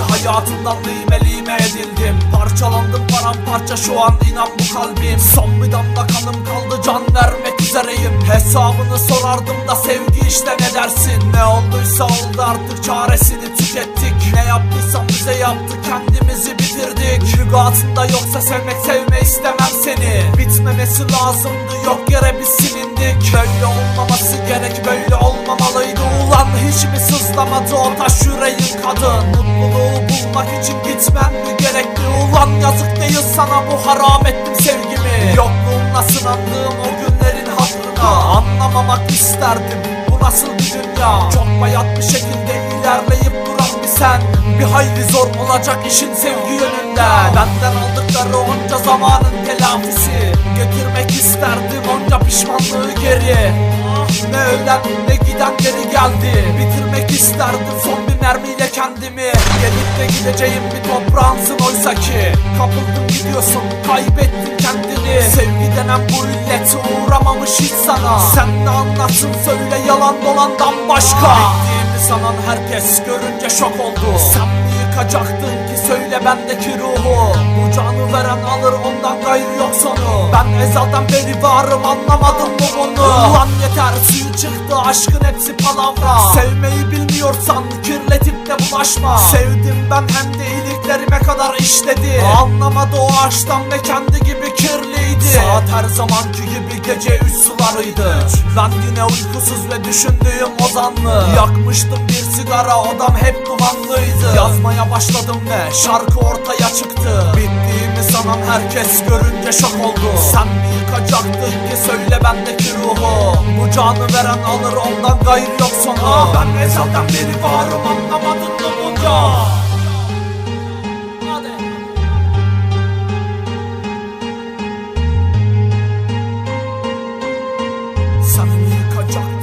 hayatımdan lime lime edildim. Parçalandım paramparça şu an inan bu kalbim. Son bir damla kanım kaldı can vermek üzereyim. Hesabını sorardım da sevgi işte ne dersin? Ne olduysa oldu artık çaresini tükettik. Ne yaptıysam bize yaptı kendimizi bitirdik. Lügatında yoksa sevmek sevme istemem seni. Bitmemesi lazımdı yok yere biz silindik taş yüreğin kadın Mutluluğu bulmak için gitmem mi gerekli? Ulan yazık değil sana bu haram ettim sevgimi. Yokluğumla sınandığım o günlerin hatırına? Anlamamak isterdim bu nasıl bir dünya? Çok bayat bir şekilde ilerleyip duran bir sen. Bir hayli zor olacak işin sevgi yönünde. Benden aldıkları onca zamanın telafisi. Getirmek isterdim onca pişmanlığı geri. Ne ölen ne giden geri geldi Bitirmek isterdim. Son bir mermiyle kendimi Gelip de gideceğim bir toprağımsın oysa ki. Kapıldın gidiyorsun kaybettin kendini. Sevgi denen bu illeti uğramamış hiç sana. Sen ne anlatsın söyle yalan dolandan başka. Bittiğimi sanan herkes görünce şok oldu. Sen mi yıkacaktın söyle bendeki ruhu. Bu canı veren alır ondan gayrı yok sonu. Ben ezelden beri varım anlamadın mı bunu. Ulan yeter suyu çıktı aşkın hepsi palavra. Sevmeyi bilmiyorsan kirletip de bulaşma. Sevdim ben hem de iliklerime kadar işledi. Anlamadı o aşktan ve kendi gibi kirliydi. Saat her zamanki gibi gece üç sularıydı. Ben yine uykusuz ve düşündüğüm ozanlı. Yakmıştım bir sigara odam hep dumanlıydı. Yazmaya başladım ve şarkı ortaya çıktı. Bittiğimi sanan herkes görünce şok oldu. Sen mi yıkacaktın ki söyle bendeki ruhu? Bu canı veren alır ondan gayrı sana Ben ezelden beri varım anlamadın mı bunca? Samimi kaçak